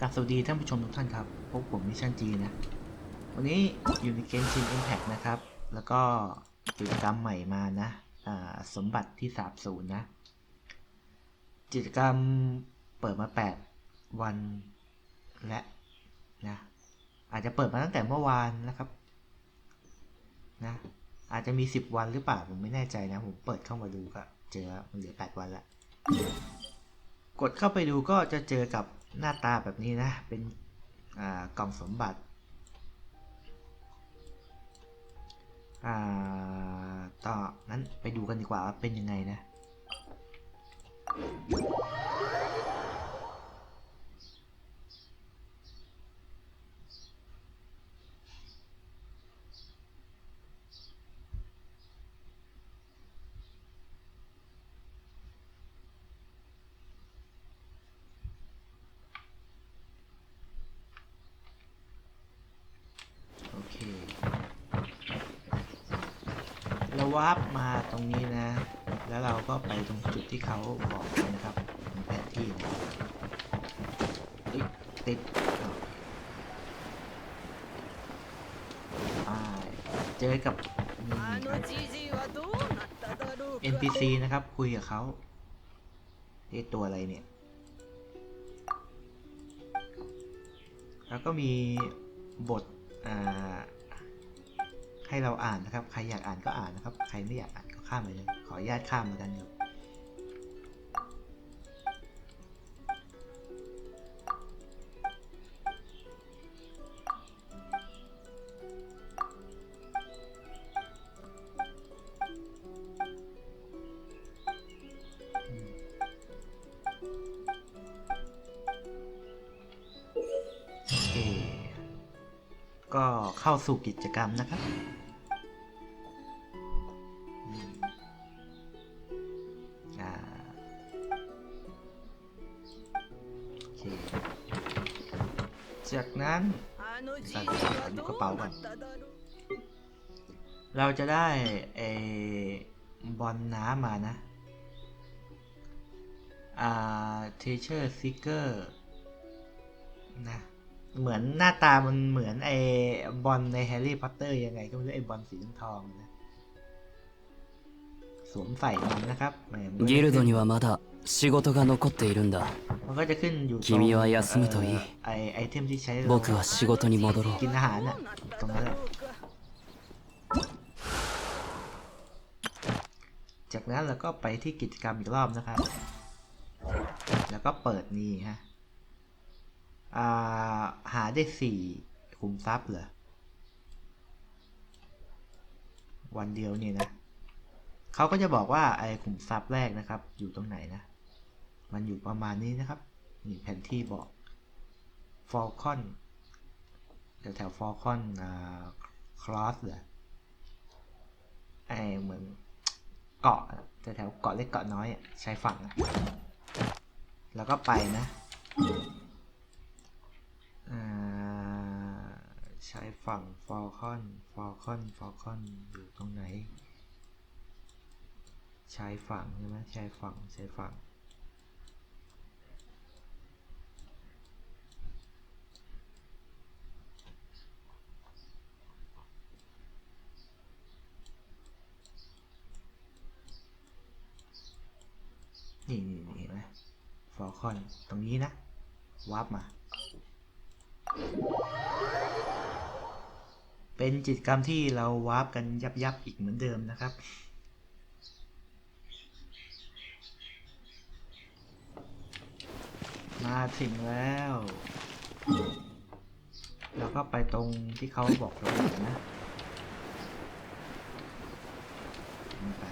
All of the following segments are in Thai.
กราบสวัสดีท่านผู้ชมทุกท่านครับ พบผมมิชชั่นจีนะ วันนี้อยู่ในเกมชิน Impact นะครับ แล้วก็กิจกรรมใหม่มานะอสมบัติที่สาบสูญนะ กิจกรรมเปิดมา 8 วันและนะ อาจจะเปิดมาตั้งแต่เมื่อวานนะครับนะ อาจจะมี 10 วันหรือเปล่าผมไม่แน่ใจนะ ผมเปิดเข้ามาดูก็เจอมันเหลือ 8 วันละ กดเข้าไปดูก็จะเจอกับหน้าตาแบบนี้นะ เป็นกล่องสมบัติ ต่อ นั้นไปดูกันดีกว่าว่าเป็นยังไงนะ วาร์ปมาตรงนี้นะ แล้วเราก็ไปตรงจุดที่เขาบอกนะครับแผนที่ติดเจอกับ NPC นะครับ คุยกับเขาที่ตัวอะไรเนี่ย แล้วก็มีบท อ่า ให้เราอ่านนะครับ ใครอยากอ่านก็อ่านนะครับ ใครไม่อยากอ่านก็ข้ามไปเลย ขออนุญาตข้ามมากันครับ ก็เข้าสู่กิจกรรมนะครับ จากนั้นใส่ถุงกระเป๋าก่อน เราจะได้ไอ้บอลน้ำมานะ อ่า เทเชอร์ซิกเกอร์นะ เหมือนหน้าตามันเหมือนไอ้บอลในแฮร์รี่พอตเตอร์ยังไงก็ไม่รู้ไอ้บอลสีทองๆนะ สวมใส่มันนะครับแหมมันก็ ギルドにはまだ仕事が残っているんだ มันก็จะขึ้นอยู่ตรง 君は休むといい เอ่อไอไอเทมที่ใช้ 僕は仕事に戻ろう กินอาหารน่ะ ตรงนั้นแหละ จากนั้นเราก็ไปที่กิจกรรมอีกรอบนะครับ แล้วก็เปิดนี่ฮะ อ่า หาได้สี่คุมทรัพย์เหรอ วันเดียวเนี่ยนะเขาก็จะบอกว่าไอ้ขุมทรัพย์แรกนะครับ อยู่ตรงไหนนะ มันอยู่ประมาณนี้นะครับนี่แผนที่บอกฟอลคอนแถวแถวฟอลคอนอ่าคลอสเหรอไอเหมือนเกาะแถวแถวเกาะเล็กเกาะน้อยอะชายฝั่งอะแล้วก็ไปนะอ่า ชายฝั่งฟอลคอนฟอลคอนฟอลคอนอยู่ตรงไหน ใชายฝั่งใช่ไหมใชายฝั่งชายฝั่งนี่นี่นี่เห็นไหมฟอลคอนตรงนี้นะวาร์ปมา เป็นจิตกรรมที่เราวาร์ปกันยับยับอีกเหมือนเดิมนะครับ มาถึงแล้วแล้วก็ไปตรงที่เขาบอกเราอยู่นะนี่ไป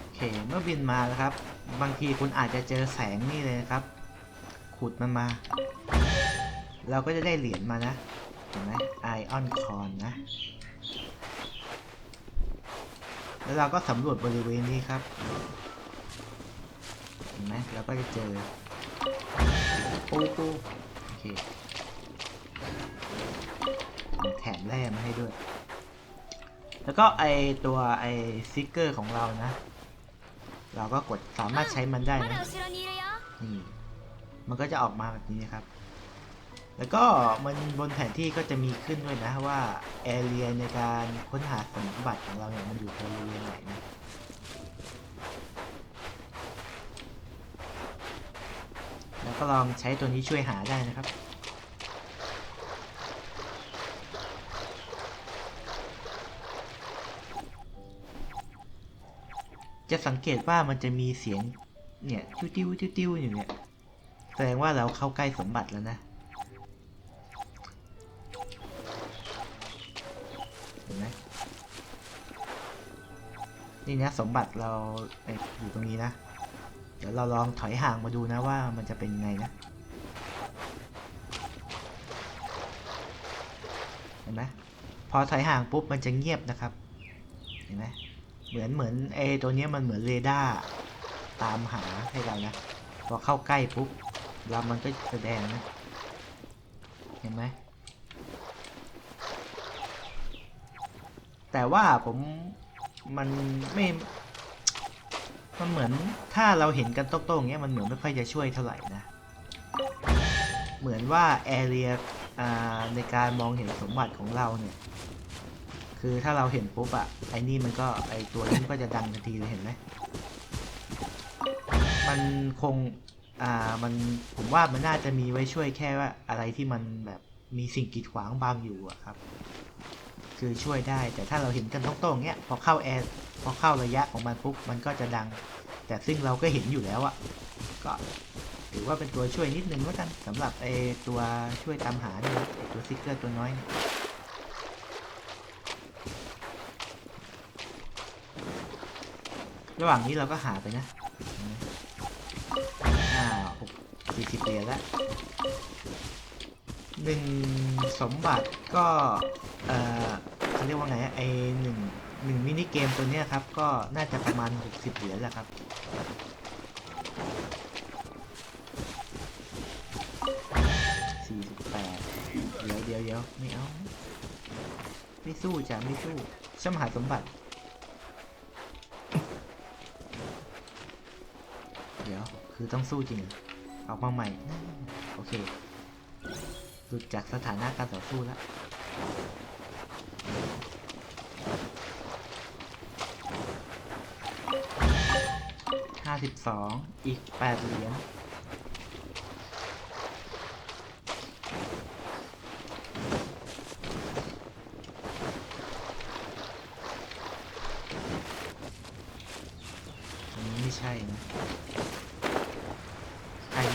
โอเค เมื่อบินมาแล้วครับ บางทีคุณอาจจะเจอแสงนี่เลยนะครับ ขุดมันมา เราก็จะได้เหรียญมานะ เห็นไหมไอออนคอนนะ แล้วเราก็สำรวจบริเวณนี้ครับ เห็นไหมเราก็จะเจอปูปูโอเคแถมแร่มาให้ด้วย แล้วก็ไอตัวไอซิกเกอร์ของเรานะ เราก็กดสามารถใช้มันได้นะนี่มันก็จะออกมาแบบนี้ครับ แล้วก็มันบนแผนที่ก็จะมีขึ้นด้วยนะว่าแอเรียในการค้นหาสมบัติของเราเนี่ยมันอยู่บริเวณไหนนะแล้วก็ลองใช้ตัวนี้ช่วยหาได้นะครับ จะสังเกตว่ามันจะมีเสียงเนี่ยติ้วติ้วติ้วติ้วอยู่เนี่ยแสดงว่าเราเข้าใกล้สมบัติแล้วนะเห็นไหมนี่นะสมบัติเราเอ้ยอยู่ตรงนี้นะ เดี๋ยวเราลองถอยห่างมาดูนะว่ามันจะเป็นยังไงนะเห็นไหมพอถอยห่างปุ๊บมันจะเงียบนะครับ เห็นไหม เหมือนเหมือนไอตัวเนี้ยมันเหมือนเรดาร์ตามหาให้เรานะ พอเข้าใกล้ปุ๊บเรามันก็แสดงนะ เห็นไหม แต่ว่าผมมันไม่ มันเหมือนถ้าเราเห็นกันโต้งๆเงี้ยมันเหมือนไม่ค่อยจะช่วยเท่าไหร่นะ เหมือนว่าแอเรียในการมองเห็นสมบัติของเราเนี่ย คือถ้าเราเห็นปุ๊บอะไอ้นี่มันก็ไอ้ตัวนี้ก็จะดังทันทีเลยเห็นไหมมันคงอ่ามันผมว่ามันน่าจะมีไว้ช่วยแค่ว่าอะไรที่มันแบบมีสิ่งกีดขวางบางอยู่อะครับ คือช่วยได้แต่ถ้าเราเห็นกันตรงๆเงี้ยพอเข้าแอร์พอเข้าระยะของมันปุ๊บมันก็จะดัง แต่ซึ่งเราก็เห็นอยู่แล้วอะก็ถือว่าเป็นตัวช่วยนิดนึงแล้วกันสำหรับไอตัวช่วยตามหาเนี่ยตัวซิกเกอร์ตัวน้อยเนี่ย ระหว่างนี้เราก็หาไปนะอ่าหกสี่สิบเหรียญละหนึ่งสมบัติก็ เอ่อเขาเรียกว่าไงอะไอหนึ่งหนึ่งมินิเกมตัวเนี้ยครับ ก็น่าจะประมาณหกสิบเหรียญแหละครับสี่สิบแปดเดี๋ยวเดี๋ยวเดี๋ยวไม่เอา ไม่สู้จ้ะไม่สู้ช่ำหาสมบัติ เดี๋ยว คือต้องสู้จริง ออกมาใหม่ โอเคหลุดจากสถานะการต่อสู้แล้วห้าสิบสองอีกแปดเหรียญนี่ไม่ใช่นะ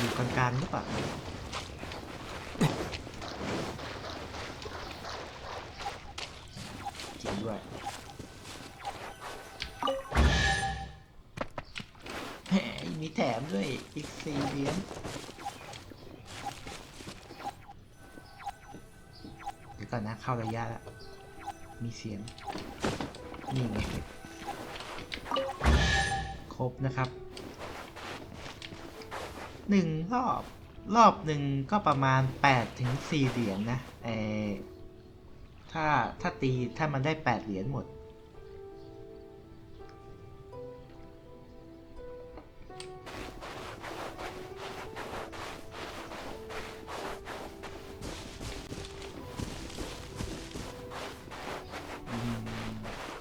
อยู่กลางๆหรือเปล่าจริงด้วยแหมมีแถมด้วยอีกสี่เหรียญเดี๋ยวก่อนนะเข้าระยะแล้วมีเสียงนี่ไงครบนะครับ หนึ่งรอบรอบหนึ่งก็ประมาณ8ถึง4เหรียญนะเออถ้าถ้าตีถ้ามันได้ 8 เหรียญหมด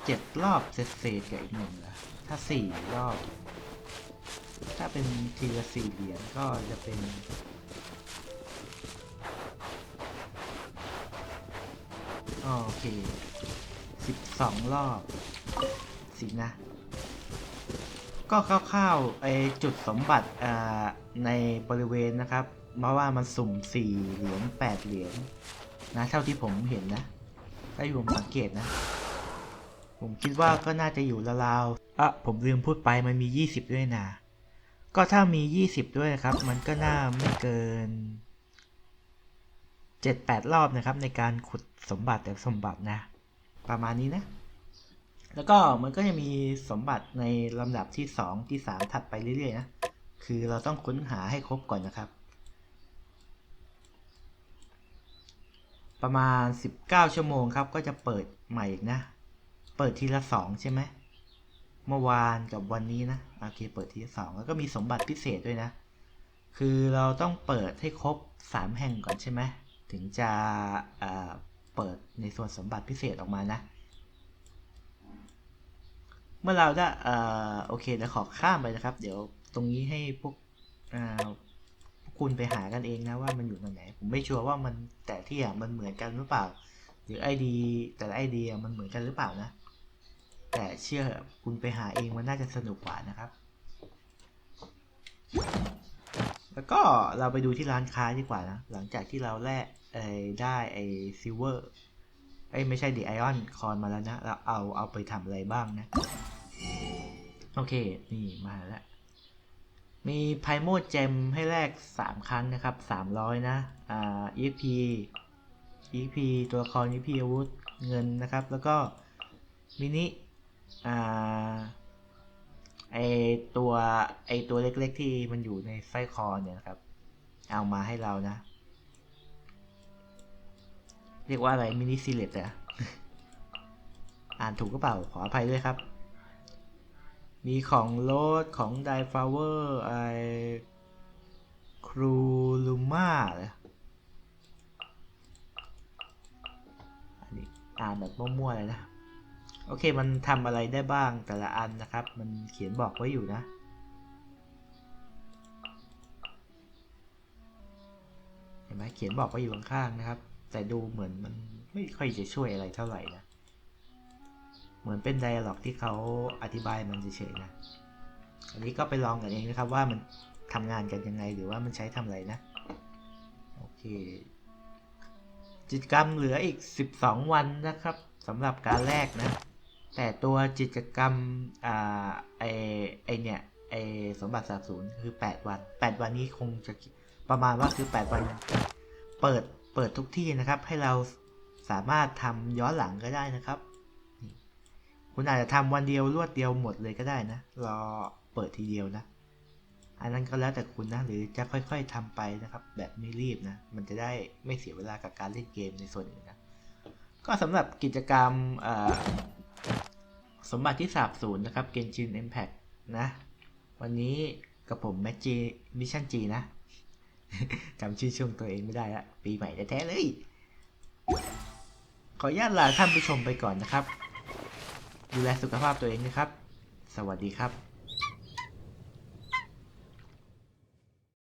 เจ็ดรอบเสร็จเศษๆกับอีกหนึ่งละถ้าสี่รอบ เป็นทีละสี่เหรียญก็จะเป็นโอเคสิบสองรอบสินะ ก็คร่าวๆไอจุดสมบัติในบริเวณนะครับมาว่ามันสุ่มสี่เหรียญแปดเหรียญนะเท่าที่ผมเห็นนะ ถ้าที่ผมสังเกตนะ ผมคิดว่าก็น่าจะอยู่ราวๆอะผมลืมพูดไปมันมี 20 ด้วยนะ ก็ถ้ามี 20 ด้วยนะครับ มันก็น่าไม่เกิน 7-8 รอบนะครับ ในการขุดสมบัติแต่สมบัตินะ ประมาณนี้นะ แล้วก็มันก็จะมีสมบัติในลำดับที่สองที่สามถัดไปเรื่อยๆนะ คือเราต้องค้นหาให้ครบก่อนนะครับ ประมาณ 19 ชั่วโมงครับ ก็จะเปิดใหม่อีกนะ เปิดทีละสองใช่ไหม เมื่อวานกับวันนี้นะโอเคเปิดทีละสองแล้วก็มีสมบัติพิเศษด้วยนะ คือเราต้องเปิดให้ครบ 3 แห่งก่อนใช่ไหมถึงจะเปิดในส่วนสมบัติพิเศษออกมานะ เมื่อเราได้โอเคเดี๋ยวขอข้ามไปนะครับ เดี๋ยวตรงนี้ให้พวกพวกคุณไปหากันเองนะว่ามันอยู่ตรงไหน ผมไม่ชัวร์ว่ามันแต่ที่อะมันเหมือนกันหรือเปล่า หรือไอดีแต่ละไอเดียมันเหมือนกันหรือเปล่านะ แต่เชื่อคุณไปหาเองมันน่าจะสนุกกว่านะครับ แล้วก็เราไปดูที่ร้านค้าดีกว่านะ หลังจากที่เราแลกได้ไอ้ซิลเวอร์ไอ้ไม่ใช่ดีไอออนคอนมาแล้วนะ เราเอาเอาไปทำอะไรบ้างนะ โอเค นี่มาแล้ว มีไพโมดเจมให้แลก 3 ครั้งนะครับ 300 นะ อ่า EP EP ตัวละคร EP อาวุธ เงินนะครับ แล้วก็มินิ อ่าไอตัวไอตัวเล็กๆที่มันอยู่ในไส้คอเนี่ยนะครับ เอามาให้เรานะ เรียกว่าอะไรมินิซิเลตอะอ่านถูกก็เปล่าขออภัยด้วยครับ มีของโรดของไดฟลาวเวอร์ไอครูลูมาเลยอันนี้อ่านแบบมั่วๆเลยนะ โอเคมันทำอะไรได้บ้างแต่ละอันนะครับ มันเขียนบอกไว้อยู่นะเห็นไหมเขียนบอกไว้อยู่ข้างๆนะครับ แต่ดูเหมือนมันไม่ค่อยจะช่วยอะไรเท่าไหร่นะเหมือนเป็นไดอะล็อกที่เขาอธิบายมันเฉยๆนะอันนี้ก็ไปลองกันเองนะครับว่ามันทำงานกันยังไงหรือว่ามันใช้ทำอะไรนะโอเคกิจกรรมเหลืออีก 12 วันนะครับสำหรับการแรกนะ แต่ตัวกิจกรรมอ่าไอไอเนี่ยไอสมบัติสาบสูญคือ 8 วัน 8 วันนี้คงจะประมาณว่าคือ 8 วันเปิดเปิดทุกที่นะครับ ให้เราสามารถทำย้อนหลังก็ได้นะครับ คุณอาจจะทำวันเดียวรวดเดียวหมดเลยก็ได้นะ รอเปิดทีเดียวนะ อันนั้นก็แล้วแต่คุณนะ หรือจะค่อยๆทำไปนะครับ แบบไม่รีบนะ มันจะได้ไม่เสียเวลากับการเล่นเกมในส่วนอื่นนะ ก็สำหรับกิจกรรม สมบัติที่สาบสูญนะครับ เกนชิน Impact นะ วันนี้กับผมแมจีมิชชั่นจีนะจำชื่อช่วงตัวเองไม่ได้ละ ปีใหม่แท้ๆเลย ขออนุญาตลาท่านผู้ชมไปก่อนนะครับ ดูแลสุขภาพตัวเองนะครับ สวัสดีครับ